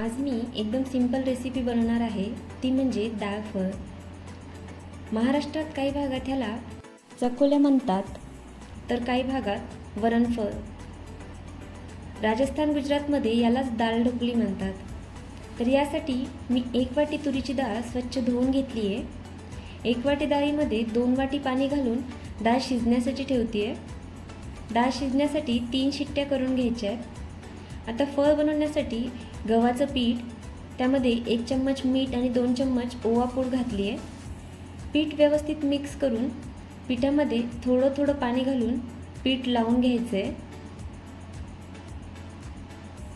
आज मी एकदम simple recipe बनवणार आहे. ती म्हणजे डाळ फळ. महाराष्ट्रात काही भागात ह्याला चकोल्या म्हणतात. तर काही भागात वरणफळ राजस्थान गुजरातमध्ये यालाच दाल ढोकली म्हणतात. तर यासाठी मी एक वाटी तुरीची डाळ स्वच्छ धुवून घेतली आहे. एक वाटी डाळीमध्ये दोन वाटी पाणी घालून डाळ शिजण्यासाठी ठेवते आहे. डाळ शिजण्यासाठी तीन शिट्ट्या करून घ्यायच्या आहेत. आता फळ बनवण्यासाठी गव्हाचं पीठ त्यामध्ये एक चम्मच मीठ आणि दोन चम्मच ओवा पूड घातली आहे. पीठ व्यवस्थित मिक्स करून पिठामध्ये थोडं थोडं पाणी घालून पीठ लावून घ्यायचं आहे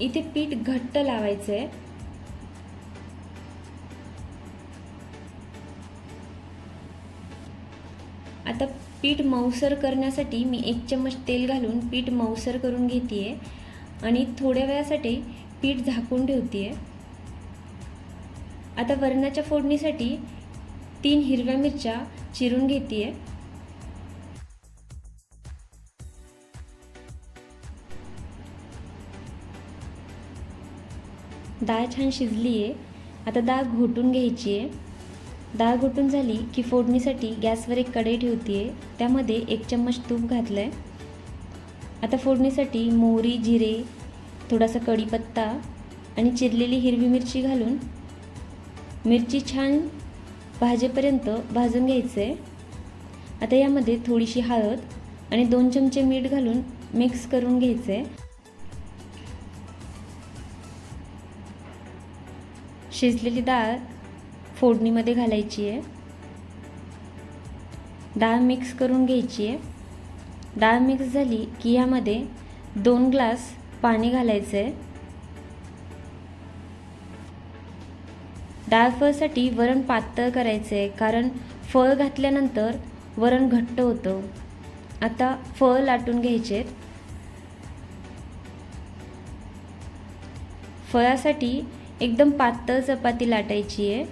इथे पीठ घट्ट लावायचं आहे आता पीठ मऊसर करण्यासाठी मी एक चम्मच तेल घालून पीठ मऊसर करून घेते आहे आणि थोड्या वेळासाठी पीठ झाकून ठेवते आहे आता वरणाच्या फोडणीसाठी तीन हिरव्या मिरच्या चिरून घेते आहे डाळ छान शिजली आहे आता डाळ घोटून घ्यायची आहे डाळ घोटून झाली की फोडणीसाठी गॅसवर एक कढई ठेवते आहे त्यामध्ये एक चम्मच तूप घातलं आहे आता फोडणीसाठी मोहरी जिरे थोडासा कढीपत्ता आणि चिरलेली हिरवी मिरची घालून मिरची छान भाजेपर्यंत भाजून घ्यायचं. आहे आता यामध्ये थोडीशी हळद आणि दोन चमचे मीठ घालून मिक्स करून घ्यायचं. आहे शिजलेली डाळ फोडणीमध्ये घालायची आहे. डाळ मिक्स करून घ्यायची आहे. डाळ मिक्स झाली की यामध्ये दोन ग्लास पाणी घालायचं आहे डाळ फळसाठी वरण पातळ करायचं आहे कारण फळ घातल्यानंतर वरण घट्ट होतं. आता फळ लाटून घ्यायचे फळासाठी एकदम पातळ चपाती लाटायची आहे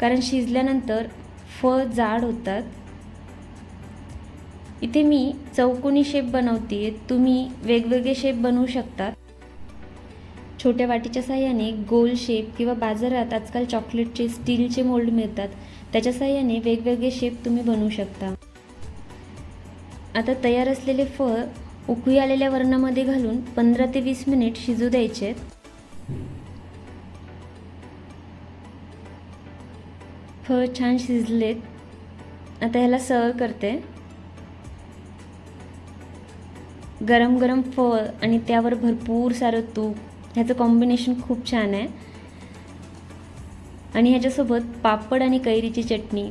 कारण शिजल्यानंतर फळ जाड होतात. इथे मी चौकोनी शेप बनवते तुम्ही वेगवेगळे शेप बनवू शकतात. छोट्या वाटीच्या साह्याने गोल शेप किंवा बाजारात आजकाल चॉकलेटचे स्टीलचे मोल्ड मिळतात. त्याच्या साह्याने वेगवेगळे शेप तुम्ही बनवू शकता. आता तयार असलेले फळ उकळी आलेल्या वरणामध्ये घालून पंधरा ते वीस मिनिट शिजू द्यायचे. आहेत फळ छान शिजलेत. आता ह्याला सर्व करते. गरम गरम फळ आणि त्यावर भरपूर सारं तूप ह्याचं कॉम्बिनेशन खूप छान आहे. आणि ह्याच्यासोबत पापड आणि कैरीची चटणी.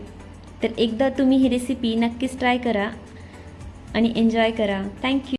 तर एकदा तुम्ही ही रेसिपी नक्कीच ट्राय करा आणि एन्जॉय करा. थँक्यू